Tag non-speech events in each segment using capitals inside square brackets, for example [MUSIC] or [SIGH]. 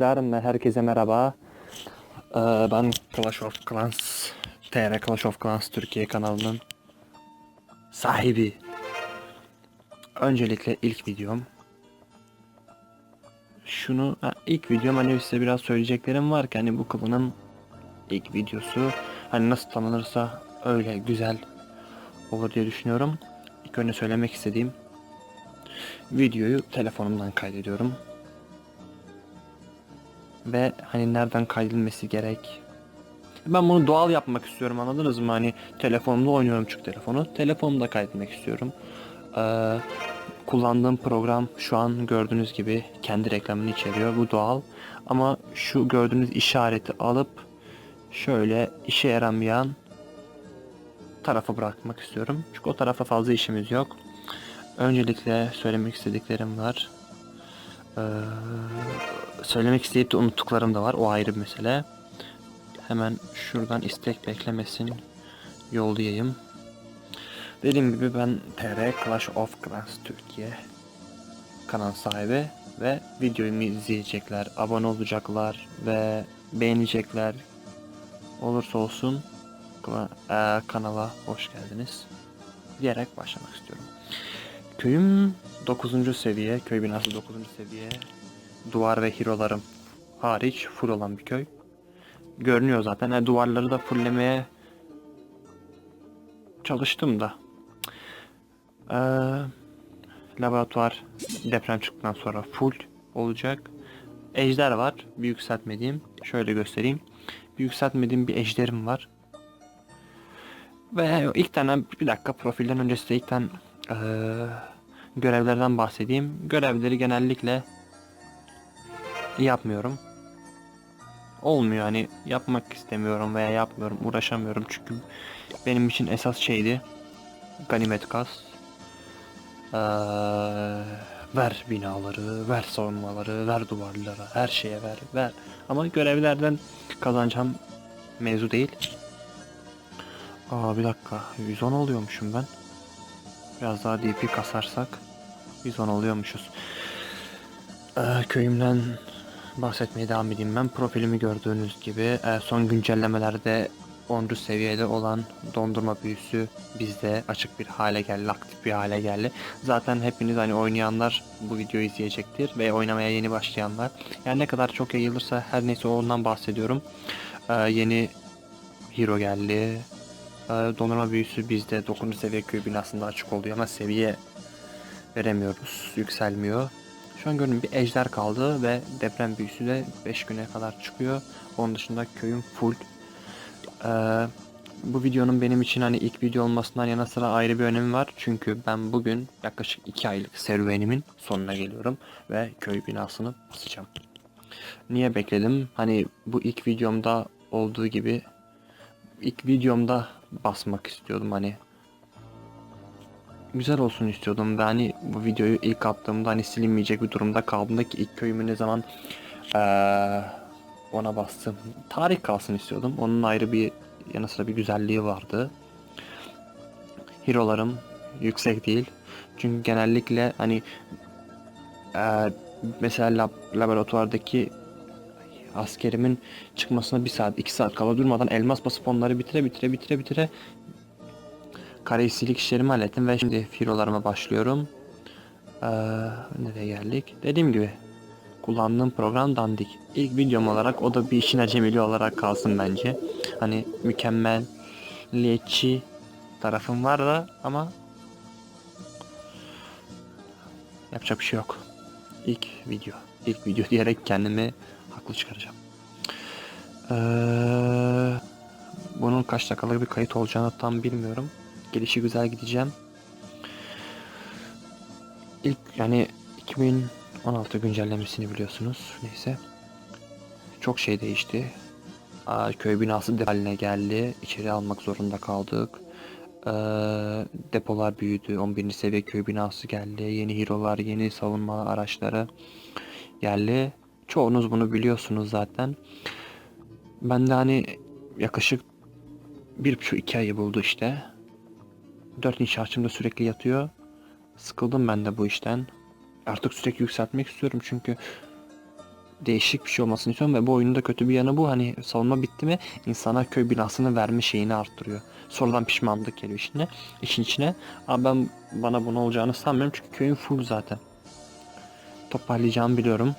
Arkadaşlar herkese merhaba. Ee, ben Clash of Clans TR Clash of Clans Türkiye kanalının sahibi. Öncelikle ilk videom. Şunu ilk videom hani size biraz söyleyeceklerim var ki hani bu kılının ilk videosu hani nasıl tanınırsa öyle güzel olur diye düşünüyorum. İlk önce söylemek istediğim videoyu telefonumdan kaydediyorum ve hani nereden kaydedilmesi gerek. Ben bunu doğal yapmak istiyorum anladınız mı? Hani telefonumda oynuyorum çünkü telefonu. Telefonumda kaydetmek istiyorum. Ee, kullandığım program şu an gördüğünüz gibi kendi reklamını içeriyor. Bu doğal. Ama şu gördüğünüz işareti alıp şöyle işe yaramayan tarafa bırakmak istiyorum. Çünkü o tarafa fazla işimiz yok. Öncelikle söylemek istediklerim var. Ee, söylemek isteyip de unuttuklarım da var. O ayrı bir mesele. Hemen şuradan istek beklemesin yollayayım. Dediğim gibi ben TR Clash of Clans Türkiye kanal sahibi ve videomu izleyecekler, abone olacaklar ve beğenecekler. Olursa olsun eee, kanala hoş geldiniz diyerek başlamak istiyorum. Köyüm 9. seviye, köy binası 9. seviye. Duvar ve hero'larım hariç full olan bir köy. Görünüyor zaten. Yani duvarları da fulllemeye çalıştım da. Ee, laboratuvar deprem çıktıktan sonra full olacak. Ejder var. Bir yükseltmediğim. Şöyle göstereyim. Bir yükseltmediğim bir ejderim var. Ve ilk tane bir dakika profilden önce size ilk tane eee, görevlerden bahsedeyim. Görevleri genellikle yapmıyorum. Olmuyor hani yapmak istemiyorum veya yapmıyorum, uğraşamıyorum çünkü benim için esas şeydi ganimet kas. Eee, ver binaları, ver savunmaları, ver duvarları, her şeye ver, ver. Ama görevlerden kazanacağım mevzu değil. Aa bir dakika 110 oluyormuşum ben. Biraz daha DP kasarsak 110 oluyormuşuz. Ee, köyümden bahsetmeye devam edeyim ben. Profilimi gördüğünüz gibi e, son güncellemelerde 10. seviyede olan dondurma büyüsü bizde açık bir hale geldi, aktif bir hale geldi. Zaten hepiniz hani oynayanlar bu videoyu izleyecektir ve oynamaya yeni başlayanlar. Yani ne kadar çok yayılırsa her neyse ondan bahsediyorum. Ee, yeni hero geldi. Ee, Dondurma büyüsü bizde 9. seviye köy binasında açık oluyor ama seviye veremiyoruz. Yükselmiyor. Şu an gördüğüm bir ejder kaldı ve deprem büyüsü de 5 güne kadar çıkıyor. Onun dışında köyüm full. Ee, bu videonun benim için hani ilk video olmasından yana sıra ayrı bir önemi var. Çünkü ben bugün yaklaşık 2 aylık serüvenimin sonuna geliyorum ve köy binasını basacağım. Niye bekledim? Hani bu ilk videomda olduğu gibi ilk videomda basmak istiyordum hani güzel olsun istiyordum ve hani bu videoyu ilk attığımda hani silinmeyecek bir durumda kaldığımda ki ilk köyümü ne zaman eee, ona bastım. Tarih kalsın istiyordum. Onun ayrı bir yanı sıra bir güzelliği vardı. Hero'larım yüksek değil. Çünkü genellikle hani eee, mesela lab- laboratuvardaki askerimin çıkmasına bir saat iki saat kala durmadan elmas basıp onları bitire bitire bitire bitire karesilik işlerimi hallettim ve şimdi firolarıma başlıyorum. Ee, nereye geldik? Dediğim gibi kullandığım program dandik. İlk videom olarak o da bir işin acemiliği olarak kalsın bence. Hani mükemmelliyetçi tarafım var da ama yapacak bir şey yok. İlk video. İlk video diyerek kendimi haklı çıkaracağım. Ee, bunun kaç dakikalık bir kayıt olacağını tam bilmiyorum. Gelişi güzel gideceğim. İlk yani 2016 güncellemesini biliyorsunuz. Neyse. Çok şey değişti. Aa, köy binası de haline geldi. İçeri almak zorunda kaldık. Ee, depolar büyüdü. 11. seviye köy binası geldi. Yeni hero'lar, yeni savunma araçları geldi. Çoğunuz bunu biliyorsunuz zaten. Ben de hani yaklaşık bir buçuk iki ayı buldu işte. Dört inşaatçım da sürekli yatıyor. Sıkıldım ben de bu işten. Artık sürekli yükseltmek istiyorum çünkü değişik bir şey olmasını istiyorum ve bu oyunun da kötü bir yanı bu. Hani savunma bitti mi insana köy binasını verme şeyini arttırıyor. Sonradan pişmanlık geliyor işine, işin içine. Ama ben bana bunu olacağını sanmıyorum çünkü köyün full zaten. Toparlayacağımı biliyorum.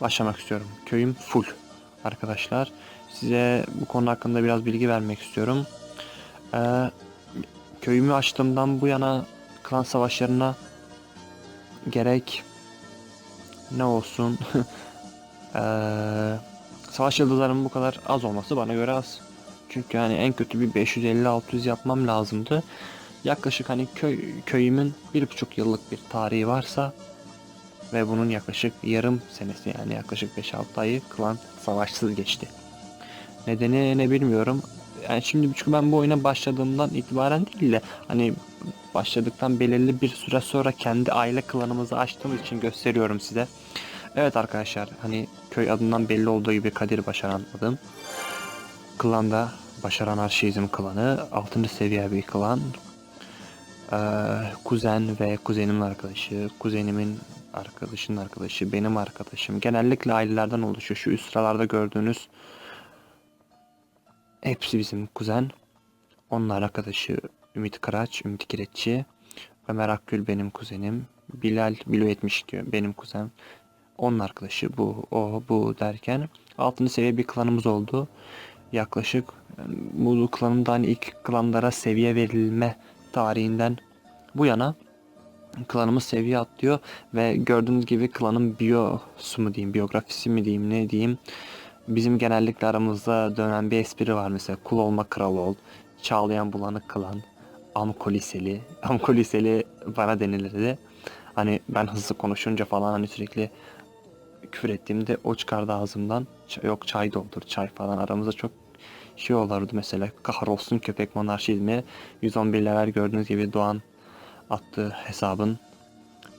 Başlamak istiyorum. Köyüm full arkadaşlar. Size bu konu hakkında biraz bilgi vermek istiyorum. Ee, köyümü açtığımdan bu yana klan savaşlarına gerek ne olsun [LAUGHS] Eee, savaş yıldızlarının bu kadar az olması bana göre az. Çünkü yani en kötü bir 550-600 yapmam lazımdı. Yaklaşık hani köy köyümün bir buçuk yıllık bir tarihi varsa ve bunun yaklaşık yarım senesi yani yaklaşık 5-6 ayı klan savaşsız geçti. Nedeni ne bilmiyorum. Yani şimdi çünkü ben bu oyuna başladığımdan itibaren değil de hani başladıktan belirli bir süre sonra kendi aile klanımızı açtığımız için gösteriyorum size. Evet arkadaşlar hani köy adından belli olduğu gibi Kadir Başaran adım. Klanda Başaran Arşivizm klanı 6. seviye bir klan. Ee, kuzen ve kuzenimin arkadaşı, kuzenimin arkadaşının arkadaşı, benim arkadaşım. Genellikle ailelerden oluşuyor. Şu üst sıralarda gördüğünüz hepsi bizim kuzen. Onun arkadaşı Ümit Kıraç, Ümit Kireççi. Ömer Akgül benim kuzenim. Bilal, Bilo 72 benim kuzen. Onun arkadaşı bu, o, bu derken 6. seviye bir klanımız oldu. Yaklaşık bu klanın da hani ilk klanlara seviye verilme tarihinden bu yana klanımız seviye atlıyor ve gördüğünüz gibi klanın biyosu mu diyeyim, biyografisi mi diyeyim, ne diyeyim. Bizim genellikle aramızda dönen bir espri var mesela kul olma kral ol, çağlayan bulanık klan, Amko Liseli. Amko [LAUGHS] Liseli bana denilirdi. Hani ben hızlı konuşunca falan hani sürekli küfür ettiğimde o çıkardı ağzımdan. Yok çay doldur çay falan aramızda çok şey olurdu mesela kahrolsun köpek monarşizmi 111 level gördüğünüz gibi Doğan attığı hesabın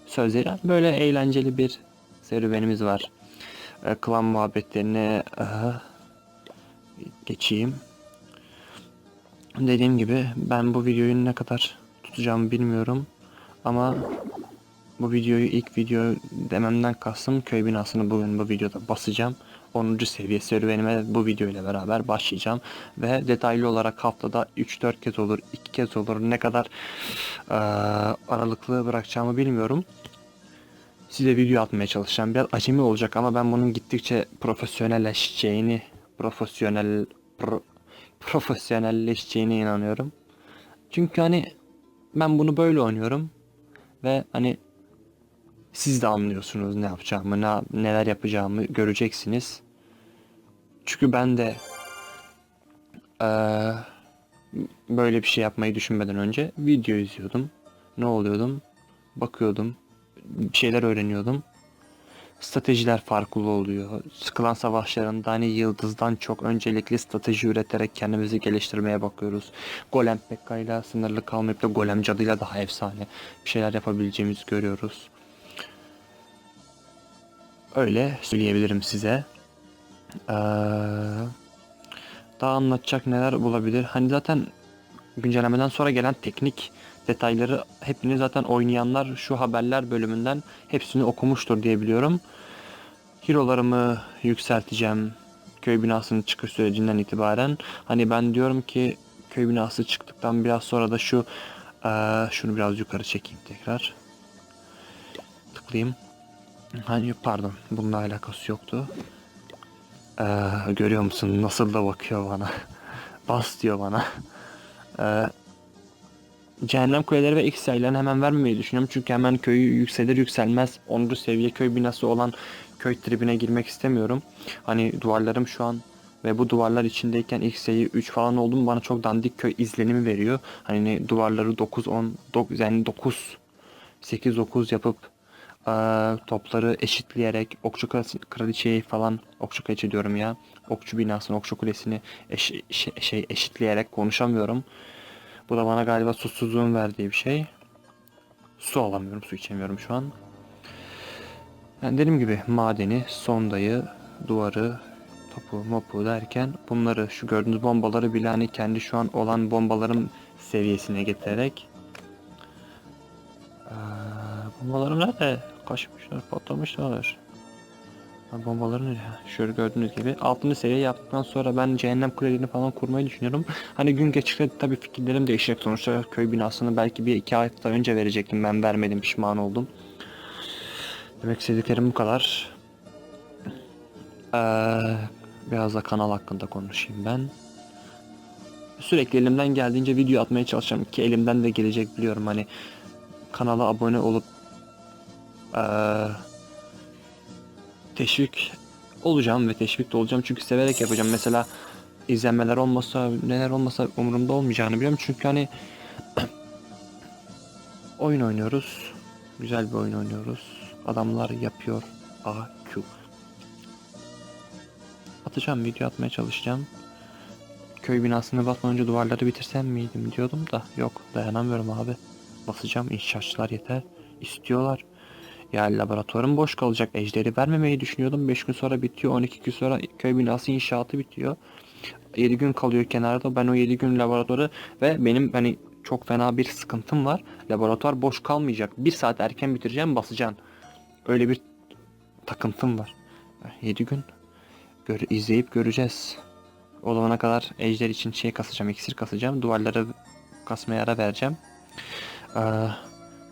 sözleri böyle eğlenceli bir serüvenimiz var. E, klan muhabbetlerine e, geçeyim. Dediğim gibi ben bu videoyu ne kadar tutacağımı bilmiyorum ama bu videoyu ilk video dememden kastım köy binasını bugün bu videoda basacağım. 10. seviye serüvenime bu video ile beraber başlayacağım. Ve detaylı olarak haftada 3-4 kez olur, 2 kez olur. Ne kadar eee, aralıklı bırakacağımı bilmiyorum. Size video atmaya çalışacağım. Biraz acemi olacak ama ben bunun gittikçe profesyonelleşeceğini, profesyonel pro- profesyonelleşeceğine inanıyorum. Çünkü hani ben bunu böyle oynuyorum ve hani siz de anlıyorsunuz ne yapacağımı, ne, neler yapacağımı göreceksiniz. Çünkü ben de eee, böyle bir şey yapmayı düşünmeden önce video izliyordum. Ne oluyordum? Bakıyordum. Bir şeyler öğreniyordum. Stratejiler farklı oluyor. Sıkılan savaşlarında hani yıldızdan çok öncelikli strateji üreterek kendimizi geliştirmeye bakıyoruz. Golem Pekka'yla sınırlı kalmayıp da Golem Cadı'yla daha efsane bir şeyler yapabileceğimizi görüyoruz. Öyle söyleyebilirim size. Ee, daha anlatacak neler bulabilir? Hani zaten güncellemeden sonra gelen teknik detayları hepiniz zaten oynayanlar şu haberler bölümünden hepsini okumuştur diye biliyorum. Hero'larımı yükselteceğim köy binasının çıkış sürecinden itibaren. Hani ben diyorum ki köy binası çıktıktan biraz sonra da şu eee, şunu biraz yukarı çekeyim tekrar. Tıklayayım. Hani pardon bununla alakası yoktu. Eee, görüyor musun nasıl da bakıyor bana. [LAUGHS] Bas diyor bana. Eee Cehennem kuleleri ve X sayılarını hemen vermemeyi düşünüyorum. Çünkü hemen köyü yükselir yükselmez 10. seviye köy binası olan köy tribine girmek istemiyorum. Hani duvarlarım şu an ve bu duvarlar içindeyken ilk sayı 3 falan oldu mu bana çok dandik köy izlenimi veriyor. Hani duvarları 9 10 dok- yani 9 8 9 yapıp topları eşitleyerek okçu kraliçe- kraliçeyi falan okçu kraliçe diyorum ya. Okçu binasını, okçu kulesini eş- şey eşitleyerek konuşamıyorum. Bu da bana galiba susuzluğun verdiği bir şey. Su alamıyorum, su içemiyorum şu an. Yani dediğim gibi madeni, sondayı, duvarı, topu, mopu derken bunları şu gördüğünüz bombaları bile hani kendi şu an olan bombalarım seviyesine getirerek Ee, bombalarım nerede? Kaçmışlar, patlamışlar. Ha, şöyle gördüğünüz gibi 6. seviye yaptıktan sonra ben cehennem kulelerini falan kurmayı düşünüyorum. Hani gün geçtikçe tabii fikirlerim değişecek sonuçta köy binasını belki bir iki hafta önce verecektim ben vermedim pişman oldum. Demek istediklerim bu kadar. Ee, biraz da kanal hakkında konuşayım ben. Sürekli elimden geldiğince video atmaya çalışacağım ki elimden de gelecek biliyorum hani kanala abone olup ee, teşvik olacağım ve teşvik de olacağım çünkü severek yapacağım. Mesela izlenmeler olmasa neler olmasa umurumda olmayacağını biliyorum çünkü hani [CLEARS THROAT] oyun oynuyoruz. Güzel bir oyun oynuyoruz. Adamlar yapıyor. AQ. Atacağım video atmaya çalışacağım. Köy binasını basmadan önce duvarları bitirsem miydim diyordum da yok dayanamıyorum abi. Basacağım inşaatçılar yeter. istiyorlar. Ya laboratuvarım boş kalacak. Ejderi vermemeyi düşünüyordum. 5 gün sonra bitiyor. 12 gün sonra köy binası inşaatı bitiyor. 7 gün kalıyor kenarda. Ben o 7 gün laboratuvarı ve benim hani çok fena bir sıkıntım var. Laboratuvar boş kalmayacak. 1 saat erken bitireceğim basacaksın. Öyle bir takıntım var. 7 gün gör izleyip göreceğiz. O zamana kadar ejder için şey kasacağım, iksir kasacağım. Duvarları kasmaya ara vereceğim. Ee,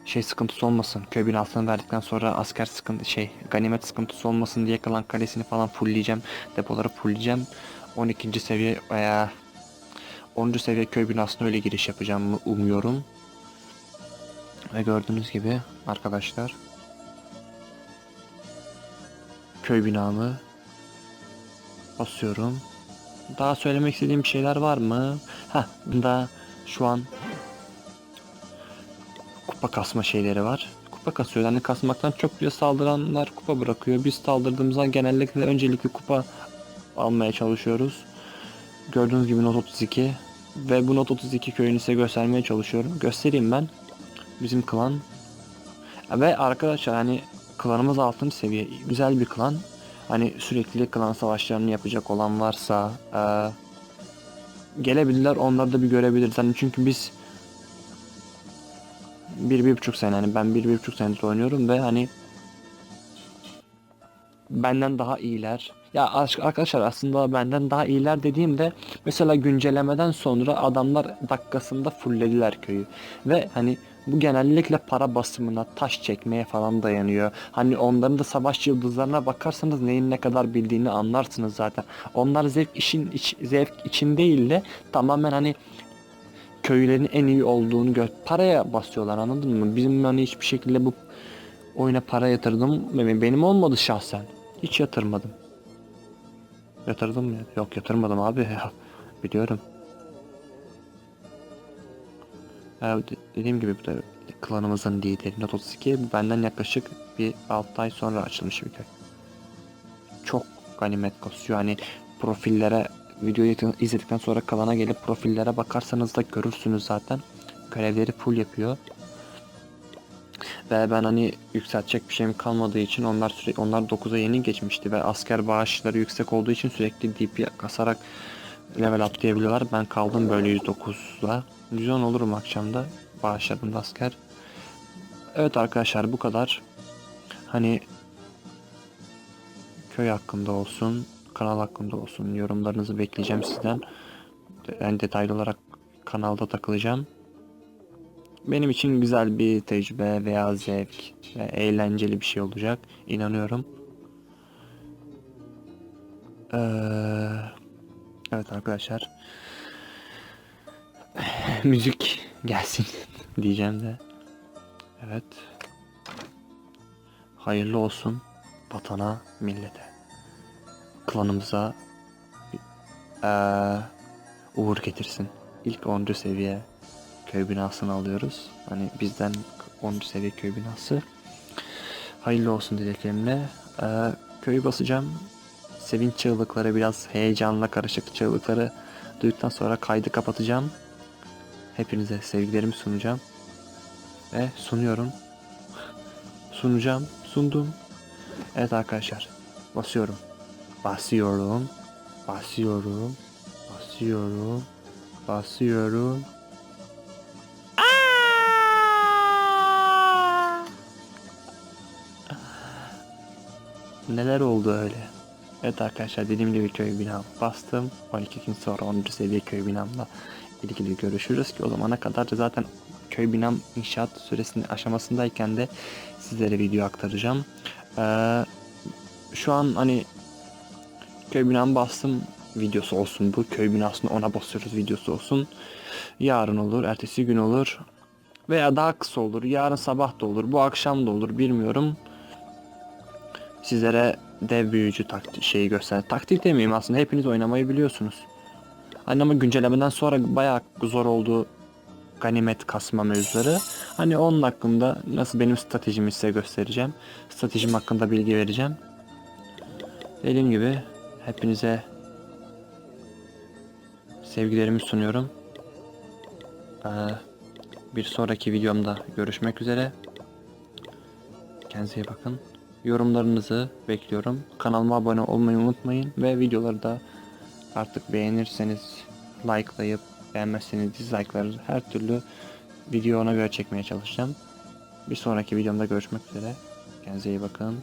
şey sıkıntısı olmasın. Köy binasını verdikten sonra asker sıkıntı şey ganimet sıkıntısı olmasın diye kalan kalesini falan fullleyeceğim. Depoları fullleyeceğim. 12. seviye veya 10. seviye köy binasına öyle giriş yapacağımı umuyorum. Ve gördüğünüz gibi arkadaşlar köy binamı basıyorum. Daha söylemek istediğim şeyler var mı? Ha, da şu an kupa kasma şeyleri var. Kupa kasıyor. Yani kasmaktan çok bile saldıranlar kupa bırakıyor. Biz saldırdığımızda genellikle öncelikli kupa almaya çalışıyoruz. Gördüğünüz gibi not 32 ve bu not 32 köyünü size göstermeye çalışıyorum. Göstereyim ben. Bizim klan. Ve arkadaşlar hani klanımız 6. seviye. Güzel bir klan. Hani sürekli klan savaşlarını yapacak olan varsa eee gelebilirler onları da bir görebiliriz. Hani çünkü biz bir, bir buçuk sene hani ben bir, bir buçuk senedir oynuyorum ve hani benden daha iyiler. Ya aş- arkadaşlar aslında benden daha iyiler dediğimde mesela güncellemeden sonra adamlar dakikasında fulllediler köyü. Ve hani bu genellikle para basımına, taş çekmeye falan dayanıyor. Hani onların da savaş yıldızlarına bakarsanız neyin ne kadar bildiğini anlarsınız zaten. Onlar zevk işin iç- zevk için değil de tamamen hani köylerin en iyi olduğunu gör paraya basıyorlar anladın mı? Bizim hani hiçbir şekilde bu oyuna para yatırdım benim, olmadı şahsen. Hiç yatırmadım. Yatırdım mı? Yok yatırmadım abi [LAUGHS] ya. Biliyorum. De- dediğim gibi bu da klanımızın lideri Not 32 bu benden yaklaşık bir 6 ay sonra açılmış bir köy. Çok ganimet kasıyor. Hani profillere videoyu izledikten sonra kalana gelip profillere bakarsanız da görürsünüz zaten. Görevleri full yapıyor. Ve ben hani yükseltecek bir şeyim kalmadığı için onlar sürekli onlar 9'a yeni geçmişti ve asker bağışları yüksek olduğu için sürekli DP kasarak level atlayabiliyorlar. Ben kaldım böyle 109'la. 110 olurum akşamda bağışladığımda asker. Evet arkadaşlar bu kadar. Hani köy hakkında olsun, kanal hakkında olsun yorumlarınızı bekleyeceğim sizden. Ben detaylı olarak kanalda takılacağım. Benim için güzel bir tecrübe veya zevk ve eğlenceli bir şey olacak. inanıyorum. Ee, evet arkadaşlar. [LAUGHS] Müzik gelsin [LAUGHS] diyeceğim de. Evet. Hayırlı olsun vatana, millete. Klanımıza ee, uğur getirsin. İlk 10. seviye köy binasını alıyoruz. Hani bizden 10. seviye köy binası. Hayırlı olsun dileklerimle. Ee, köyü basacağım. Sevinç çığlıkları biraz heyecanla karışık çığlıkları duyduktan sonra kaydı kapatacağım. Hepinize sevgilerimi sunacağım. Ve sunuyorum. Sunacağım. Sundum. Evet arkadaşlar. Basıyorum. Basıyorum. Basıyorum. Basıyorum. Basıyorum. neler oldu öyle? Evet arkadaşlar dediğim gibi köy binam bastım. 12 gün sonra 10. seviye köy binamla ilgili görüşürüz ki o zamana kadar da zaten köy binam inşaat süresinin aşamasındayken de sizlere video aktaracağım. Ee, şu an hani köy binam bastım videosu olsun bu köy binasını ona basıyoruz videosu olsun. Yarın olur, ertesi gün olur veya daha kısa olur. Yarın sabah da olur, bu akşam da olur bilmiyorum. Sizlere dev büyücü taktik şeyi göster. Taktik demeyeyim aslında hepiniz oynamayı biliyorsunuz. Hani ama güncellemeden sonra bayağı zor oldu ganimet kasma mevzuları. Hani onun hakkında nasıl benim stratejimi size göstereceğim. Stratejim hakkında bilgi vereceğim. Dediğim gibi hepinize sevgilerimi sunuyorum. Ee, bir sonraki videomda görüşmek üzere. Kendinize iyi bakın. Yorumlarınızı bekliyorum. Kanalıma abone olmayı unutmayın ve videoları da artık beğenirseniz likelayıp beğenmezseniz dislike'ları her türlü video ona göre çekmeye çalışacağım. Bir sonraki videomda görüşmek üzere. Kendinize iyi bakın.